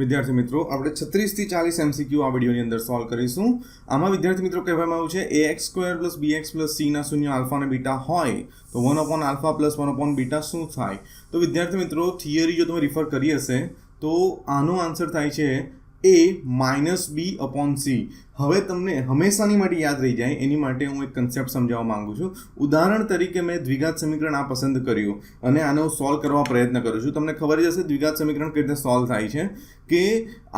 વિદ્યાર્થી મિત્રો, આપણે છત્રીસથી ચાલીસ એમસીક્યુ આ વિડીયોની અંદર સોલ્વ કરીશું. આમાં વિદ્યાર્થી મિત્રો કહેવામાં આવ્યું છે a x square plus b x plus સીના શૂન્ય આલ્ફા અને બીટા હોય, તો one upon alpha plus one upon beta શું થાય? તો વિદ્યાર્થી મિત્રો થિયરી જો તમે રિફર કરી હશે, તો આનો આન્સર થાય છે A minus B upon C હવે તમને હંમેશાની માટે યાદ રહી જાય, એની માટે હું એક કન્સેપ્ટ સમજાવવા માંગુ છું. ઉદાહરણ તરીકે મેં દ્વિઘાત સમીકરણ આ પસંદ કર્યું અને આને હું સોલ્વ કરવા પ્રયત્ન કરું છું. તમને ખબર જ હશે દ્વિઘાત સમીકરણ કઈ રીતે સોલ્વ થાય છે કે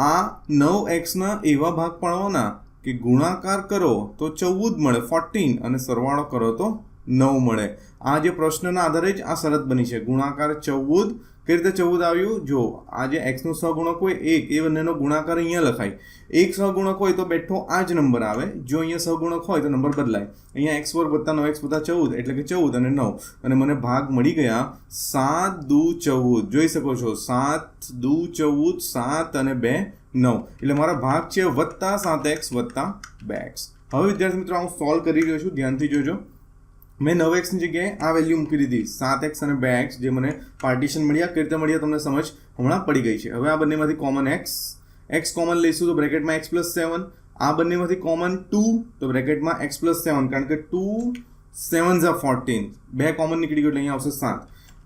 આ નવ એક્સના એવા ભાગ પાડવાના કે ગુણાકાર કરો તો ચૌદ મળે ફોર્ટીન અને સરવાળો કરો તો નવ મળે. આ જે પ્રશ્નના આધારે જ આ શરત બની છે. ગુણાકાર ચૌદ કઈ રીતે ચૌદ આવ્યું. જો આ જે એક્સનો સહગુણક હોય, એક, એ બંનેનો ગુણાકાર અહીંયા લખાય. એક સહગુણક હોય તો બેઠો આ જ નંબર આવે. જો અહીંયા સહગુણક હોય તો નંબર બદલાય. અહીંયા એક્સ વર્ગ વત્તા નવ એક્સ વત્તા ચૌદ, એટલે કે ચૌદ અને નવ. અને મને ભાગ મળી ગયા સાત, દુ, ચૌદ. જોઈ શકો છો, સાત, દુ, ચૌદ, સાત અને બે, નવ. એટલે મારા ભાગ છે વત્તા સાત એક્સ વત્તા બે એક્સ હવે વિદ્યાર્થી મિત્રો, હું સોલ્વ કરી રહ્યો છું. ધ્યાનથી જોજો. મેં નવ એક્સની જગ્યાએ આ વેલ્યુ મૂકી દીધી. સાત એક્સ અને બે એક્સ જે મને પાર્ટીશન મળ્યા કઈ રીતે મળ્યા તમને સમજ હમણાં પડી ગઈ છે. હવે આ બંનેમાંથી કોમન એક્સ એક્સ કોમન લઈશું તો બ્રેકેટમાં એક્સ પ્લસ સેવન આ બંનેમાંથી કોમન ટુ તો બ્રેકેટમાં એક્સ પ્લસ સેવન કારણ કે ટુ સેવન ઝા ફોર્ટીન બે કોમન નીકળી ગયું એટલે અહીંયા આવશે સાત.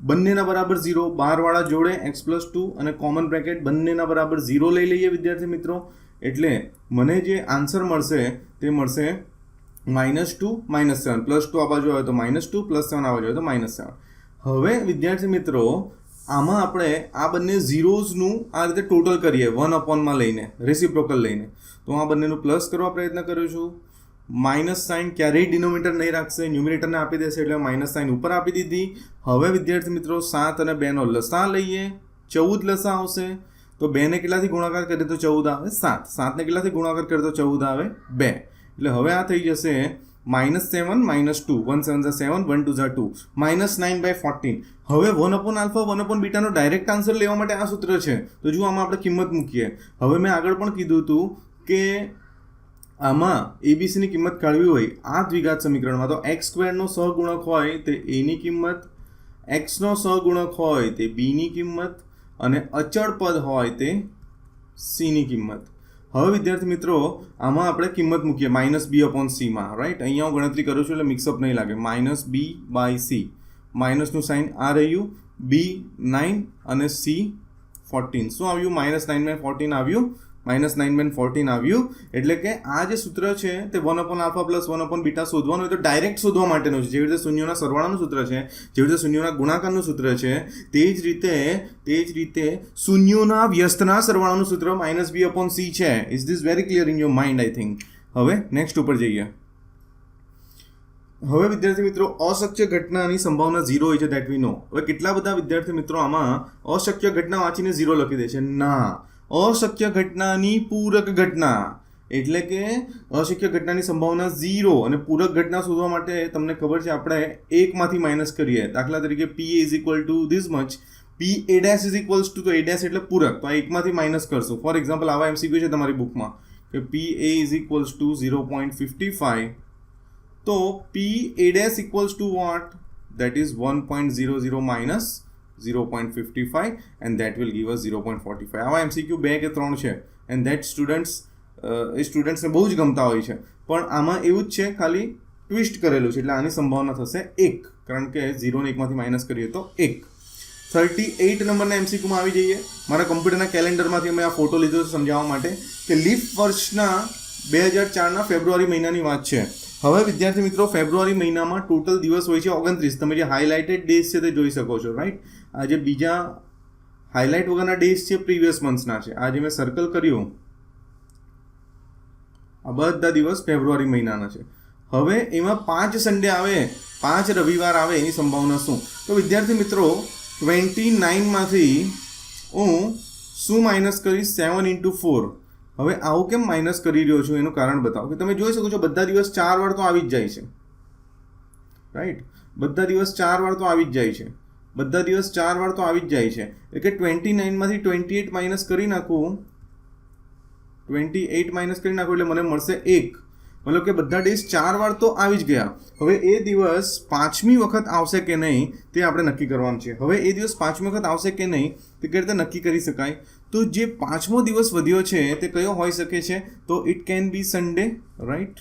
બંનેના બરાબર ઝીરો બારવાળા જોડે એક્સ પ્લસ ટુ અને કોમન બ્રેકેટ બંનેના બરાબર ઝીરો લઈ લઈએ વિદ્યાર્થી મિત્રો. એટલે મને જે આન્સર મળશે, તે મળશે minus two, minus seven. Plus two આ બાજુ આવે તો માઇનસ ટુ, પ્લસ સેવન આ બાજુ આવે તો માઇનસ સેવન. હવે, વિદ્યાર્થી મિત્રો, આમાં આપણે આ બંને ઝીરોઝનું આ રીતે ટોટલ કરીએ, વન અપોનમાં લઈને, રેસિપ્રોકલ લઈને. તો આ બંનેનું પ્લસ કરવા પ્રયત્ન કરું છું. માઇનસ સાઇન ક્યારેય ડિનોમિનેટર નહીં રાખશે ન્યુમિનેટરને આપી દેશે એટલે માઇનસ સાઇન ઉપર આપી દીધી. હવે, વિદ્યાર્થી મિત્રો, સાત અને બેનો લસા લઈએ, ચૌદ લસા આવશે. તો બેને કેટલાથી ગુણાકાર કરીએ તો ચૌદ આવે સાત. સાતને કેટલાથી ગુણાકાર કરીએ તો ચૌદ આવે બે. એટલે હવે આ થઈ જશે minus seven minus two one seven Jha seven one two Jha two minus nine by fourteen હવે one upon alpha one upon બીટાનો direct answer લેવા માટે આ સૂત્ર છે. તો જુઓ, આમાં આપણે કિંમત મૂકીએ. હવે મેં આગળ પણ કીધું હતું કે આમાં એબીસીની કિંમત કાઢવી હોય, આ દ્વિઘાત સમીકરણમાં તો એક્સ સ્ક્વેરનો સહગુણક હોય, તે એની કિંમત એક્સનો સહગુણક હોય, તે બીની કિંમત, અને અચળ પદ હોય, તે સીની કિંમત. હવે વિદ્યાર્થી મિત્રો, આમાં આપણે કિંમત મૂકીએ માઇનસ બી અપોન સીમાં રાઈટ અહીંયા હું ગણતરી કરું છું એટલે મિક્સઅપ નહીં લાગે. માઇનસ બી બાય સી માઇનસનું સાઇન આ રહ્યું બી નાઇન અને સી ફોર્ટીન શું આવ્યું? માઇનસ નાઇન બાય ફોર્ટીન આવ્યું. માઇનસ નાઇન બેન ફોર્ટીન આવ્યું. એટલે કે આ જે સૂત્ર છે તે one upon alpha plus one upon beta શોધવાનું હોય તો ડાયરેક્ટ શોધવા માટેનું છે. જેવી રીતે શૂન્યોના સરવાળાનું સૂત્ર છે, જેવી રીતે શૂન્યોના ગુણાકારનું સૂત્ર છે, તે જ રીતે, તે જ રીતે શૂન્યોના વ્યસ્તના સરવાળાનું સૂત્ર માઇનસ બી અપોન સી છે. Is this very clear in your mind I think હવે નેક્સ્ટ ઉપર જઈએ. હવે વિદ્યાર્થી મિત્રો, અશક્ય ઘટનાની સંભાવના ઝીરો હોય છે દેટ વી નો હવે કેટલા બધા વિદ્યાર્થી મિત્રો આમાં અશક્ય ઘટના વાંચીને ઝીરો લખી દે છે? ના. અશક્ય ઘટનાની પૂરક ઘટના. એટલે કે અશક્ય ઘટનાની સંભાવના ઝીરો અને પૂરક ઘટના શોધવા માટે તમને ખબર છે, આપણે એકમાંથી માઇનસ કરીએ. દાખલા તરીકે P is equal to this much P A dash is equals to તો એ ડેશ એટલે પૂરક. તો આ એકમાંથી માઇનસ કરશું. ફોર એક્ઝામ્પલ આવા એમસીક્યુ છે તમારી બુકમાં કે P A is equals to zero point fifty five તો P A dash equals to what that is 1.00 minus 0.55 and that will give us 0.45 આવા MCQ બે કે ત્રણ છે એન્ડ ધેટ સ્ટુડન્ટ્સ એ સ્ટુડન્ટ્સને બહુ જ ગમતા હોય છે. પણ આમાં એવું જ છે, ખાલી ટ્વિસ્ટ કરેલું છે, એટલે આની સંભાવના થશે એક. કારણ કે ઝીરોને એકમાંથી માઇનસ કરીએ તો એક. થર્ટી એઇટ નંબરના એમસીક્યુમાં આવી જઈએ. મારા કમ્પ્યુટરના કેલેન્ડરમાંથી અમે આ ફોટો લીધો સમજાવવા માટે કે લીપ વર્ષના બે હજાર ચારના ફેબ્રુઆરી મહિનાની વાત છે. હવે વિદ્યાર્થી મિત્રો, ફેબ્રુઆરી મહિનામાં ટોટલ દિવસ હોય છે ઓગણત્રીસ. તમે જે હાઇલાઇટેડ ડેઝ છે તે જોઈ શકો છો રાઈટ આ જે બીજા હાઇલાઇટ વગરના ડેઝ છે પ્રીવિયસ મંથ્સના છે. આ જે મેં સર્કલ કર્યું, આ બધા દિવસ ફેબ્રુઆરી મહિનાના છે. હવે એમાં પાંચ સન્ડે આવે, પાંચ રવિવાર આવે, એની સંભાવના શું? તો વિદ્યાર્થી મિત્રો ટ્વેન્ટી નાઇનમાંથી હું શું માઇનસ કરીશ? સેવન ઇન્ટુ ફોર હવે આવું કેમ માઇનસ કરી રહ્યો છું? એનું કારણ બતાવો. કે તમે જોઈ શકો છો, બધા દિવસ ચાર વાર તો આવી જ જાય છે. રાઈટ બધા દિવસ ચાર વાર તો આવી જ જાય છે. બધા દિવસ ચાર વાર તો આવી જ જાય છે. એટલે કે ટ્વેન્ટી નાઇનમાંથી ટ્વેન્ટી એટ માઇનસ કરી નાખું. ટ્વેન્ટી એટ માઇનસ કરી નાખું એટલે મને મળશે એક. મતલબ કે બધા ડેઝ ચાર વાર તો આવી જ ગયા. હવે એ દિવસ પાંચમી વખત આવશે કે નહીં, તે આપણે નક્કી કરવાનું છે. હવે એ દિવસ પાંચમી વખત આવશે કે નહીં, તે કઈ રીતે નક્કી કરી શકાય? તો જે પાંચમો દિવસ વધ્યો છે, તે કયો હોઈ શકે છે? તો it can be Sunday right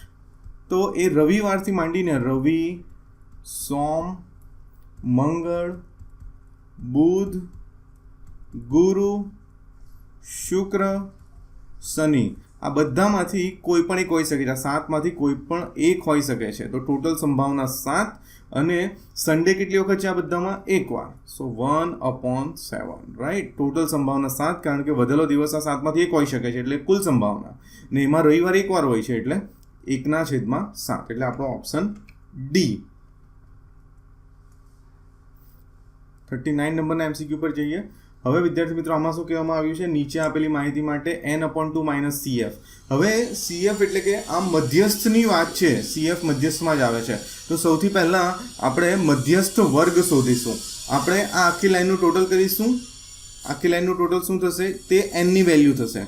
તો એ રવિવારથી માંડીને રવિ, સોમ, મંગળ, બુધ, ગુરુ, શુક્ર, શનિ. આ બધામાંથી કોઈ પણ એક હોઈ શકે છે. આ સાતમાંથી કોઈ પણ એક હોઈ શકે છે. તો ટોટલ સંભાવના સાત અને સન્ડે કેટલી વખત છે આ બધામાં? એકવાર. So one upon seven right total સંભાવના સાત, કારણ કે વધેલો દિવસ આ સાતમાંથી એક હોઈ શકે છે, એટલે કુલ સંભાવના. ને એમાં રવિવાર એકવાર હોય છે, એટલે એકના છેદમાં સાત, એટલે આપણો ઓપ્શન ડી થર્ટી નાઇન નંબરના એમસીક્યુ પર જઈએ. હવે વિદ્યાર્થી મિત્રો, આમાં શું કહેવામાં આવ્યું છે? નીચે આપેલી માહિતી માટે N upon two minus CF હવે સીએફ એટલે કે આ મધ્યસ્થની વાત છે. સીએફ મધ્યસ્થમાં જ આવે છે. તો સૌથી પહેલાં આપણે મધ્યસ્થ વર્ગ શોધીશું. આપણે આ આખી લાઈનનું ટોટલ કરીશું. આખી લાઈનનું ટોટલ શું થશે? તે એનની વેલ્યુ થશે.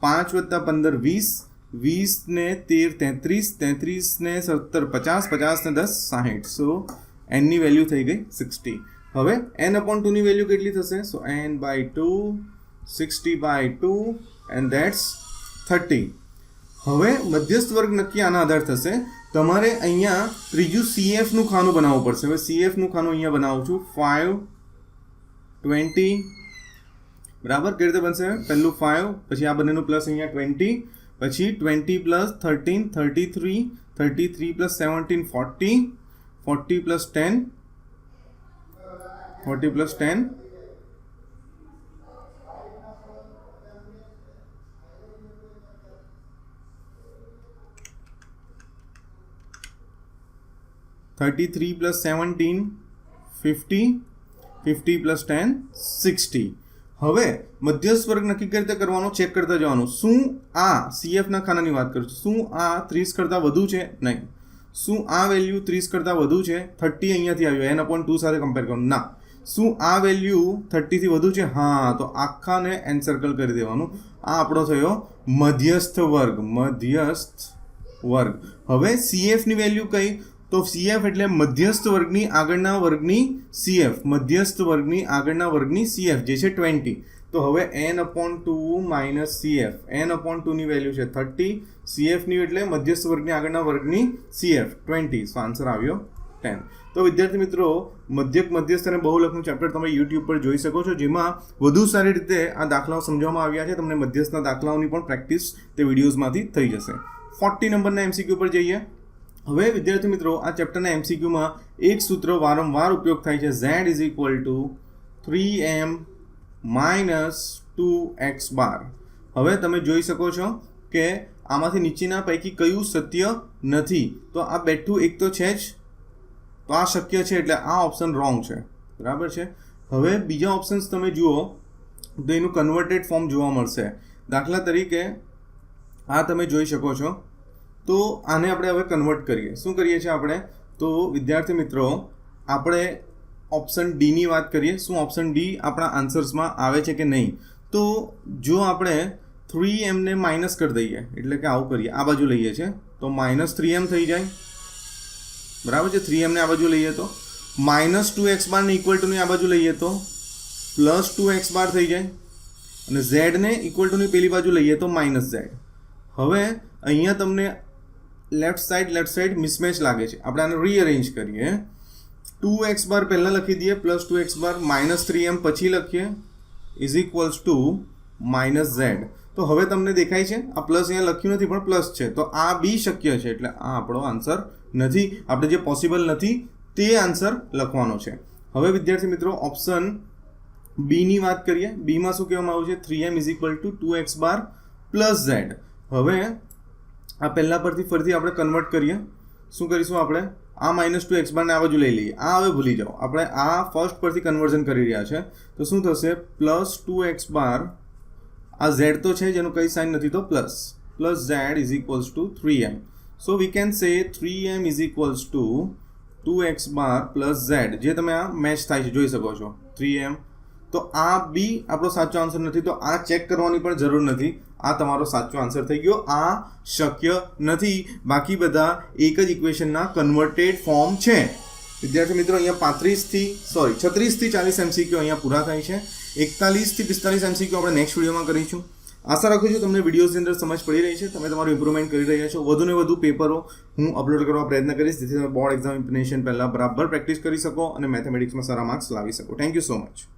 પાંચ વત્તા પંદર વીસ વીસ ને તેર તેત્રીસ તેત્રીસ ને સત્તર પચાસ પચાસ ને દસ સાહીઠ. સો એનની વેલ્યુ થઈ ગઈ સિક્સટી હવે એન અપોન ટુની વેલ્યુ કેટલી થશે? So N by two sixty by two and that's thirty હવે મધ્યસ્થ વર્ગ નક્કી આના આધાર થશે. તમારે અહીંયા ત્રીજું સીએફનું ખાનું બનાવવું પડશે. હવે સીએફનું ખાનું અહીંયા બનાવું છું. ફાઇવ ટ્વેન્ટી બરાબર? કેવી રીતે બનશે? પહેલું ફાઇવ પછી આ બંનેનું પ્લસ અહીંયા ટ્વેન્ટી પછી twenty plus thirteen thirty three thirty three plus seventeen forty forty plus ten forty plus ten thirty three plus seventeen fifty plus plus ten sixty હવે મધ્યસ્થ વર્ગ નક્કી કરી રીતે કરવાનો? ચેક કરતા જવાનું. શું આ સીએફના ખાનાની વાત કરું છું? શું આ ત્રીસ કરતાં વધુ છે? નહીં. શું આ વેલ્યુ ત્રીસ કરતાં વધુ છે? થર્ટી અહીંયાથી આવ્યું. એન અપોન ટુ સાથે કમ્પેર કરું. ના. શું આ વેલ્યુ થર્ટીથી વધુ છે? હા, તો આખાને એન સર્કલ કરી દેવાનું. આ આપણો થયો મધ્યસ્થ વર્ગ મધ્યસ્થ વર્ગ. હવે સીએફની વેલ્યુ કઈ? તો સીએફ એટલે મધ્યસ્થ વર્ગની આગળના વર્ગની સીએફ મધ્યસ્થ વર્ગની આગળના વર્ગની સીએફ જે છે ટ્વેન્ટી તો હવે N upon two minus CF N upon ટુની value છે થર્ટી સીએફની એટલે મધ્યસ્થ વર્ગની આગળના વર્ગની સીએફ ટ્વેન્ટી સો આન્સર આવ્યો ટેન તો વિદ્યાર્થી મિત્રો મધ્યક મધ્યસ્થ અને બહુલકનું ચેપ્ટર તમે યુટ્યુબ પર જોઈ શકો છો, જેમાં વધુ સારી રીતે આ દાખલાઓ સમજવામાં આવ્યા છે. તમને મધ્યસ્થના દાખલાઓની પણ પ્રેક્ટિસ તે વિડીયોઝમાંથી થઈ જશે. ફોર્ટી નંબરના એમસીક્યુ પર જઈએ. હવે વિદ્યાર્થી મિત્રો, આ ચેપ્ટરના એમસીક્યુમાં એક સૂત્ર વારંવાર ઉપયોગ થાય છે. Z is equal to three M minus two X bar હવે તમે જોઈ શકો છો કે આમાંથી નીચેના પૈકી કયું સત્ય નથી. તો આ બેઠું એક તો છે જ. તો આ શક્ય છે એટલે આ ઓપ્શન રોંગ છે. બરાબર છે? હવે બીજા ઓપ્શન્સ તમે જુઓ, તો એનું કન્વર્ટેડ ફોર્મ જોવા મળશે. દાખલા તરીકે, આ તમે જોઈ શકો છો. તો આને આપણે હવે કન્વર્ટ કરીએ. શું કરીએ છીએ આપણે? તો વિદ્યાર્થી મિત્રો, આપણે ઓપ્શન ડીની વાત કરીએ. શું ઓપ્શન ડી આપણા આન્સર્સમાં આવે છે કે નહીં? તો જો આપણે થ્રી એમને માઇનસ કરી દઈએ, એટલે કે આવું કરીએ. આ બાજુ લઈએ છીએ. તો માઇનસ થ્રી એમ થઈ જાય. બરાબર છે? થ્રી એમને આ બાજુ લઈએ તો. માઇનસ ટુ એક્સ બારને ઇક્વલ ટુની આ બાજુ લઈએ તો. પ્લસ ટુ એક્સ બાર થઈ જાય. અને ઝેડને ઇક્વલ ટુની પેલી બાજુ લઈએ તો માઇનસ ઝેડ હવે અહીંયા તમને left side left side mismatch લાગે છે. આપણે આને રીઅરેન્જ કરીએ. ટુ એક્સ બાર પહેલાં લખી દઈએ plus two X bar minus three M પછી લખીએ. Is equals to minus Z તો હવે તમને દેખાય છે, આ પ્લસ અહીંયા લખ્યું નથી, પણ પ્લસ છે. તો આ બી શક્ય છે, એટલે આ આપણો આન્સર નથી. આપણે જે પોસિબલ નથી, તે આન્સર લખવાનો છે. હવે વિદ્યાર્થી મિત્રો ઓપ્શન બીની વાત કરીએ. બીમાં શું કહેવામાં આવ્યું છે? Three M is equal to two X bar plus Z હવે આ પહેલાં પરથી ફરીથી આપણે કન્વર્ટ કરીએ. શું કરીશું આપણે? આ માઇનસ ટુ એક્સ બારને આ બાજુ લઈ લઈએ. આ હવે ભૂલી જાઓ. આપણે આ ફર્સ્ટ પરથી કન્વર્ઝન કરી રહ્યા છે. તો શું થશે? પ્લસ ટુ એક્સ બાર આ ઝેડ તો છે જેનું કંઈ સાઇન નથી તો plus plus Z is equals to three M so we can say three M is equals to two X bar plus Z જે તમે આ મેચ થાય છે, જોઈ શકો છો. થ્રી એમ તો આ બી આપણો સાચો આન્સર નથી, તો આ ચેક કરવાની પણ જરૂર નથી. આ તમારો સાચો આન્સર થઈ ગયો. આ શક્ય નથી. બાકી બધા એક જ ઇક્વેશનના કન્વર્ટેડ ફોર્મ છે. વિદ્યાર્થી મિત્રો, અહીંયા પાંત્રીસથી સોરી છત્રીસથી ચાલીસ એમસીક્યુ અહીંયા પૂરા થાય છે. એકતાલીસથી પિસ્તાલીસ એમસીક્યુ આપણે નેક્સ્ટ વિડીયોમાં કરીશું. આશા રાખું છું તમને વિડીયોઝની અંદર સમજ પડી રહી છે. તમે તમારું ઇમ્પ્રુવમેન્ટ કરી રહ્યા છો. વધુને વધુ પેપરો હું અપલોડ કરવા પ્રયત્ન કરીશ, જેથી તમે બોર્ડ એક્ઝામિનેશન પહેલાં બરાબર પ્રેક્ટિસ કરી શકો અને મેથેમેટિક્સમાં સારા માર્ક્સ લાવી શકો. Thank you so much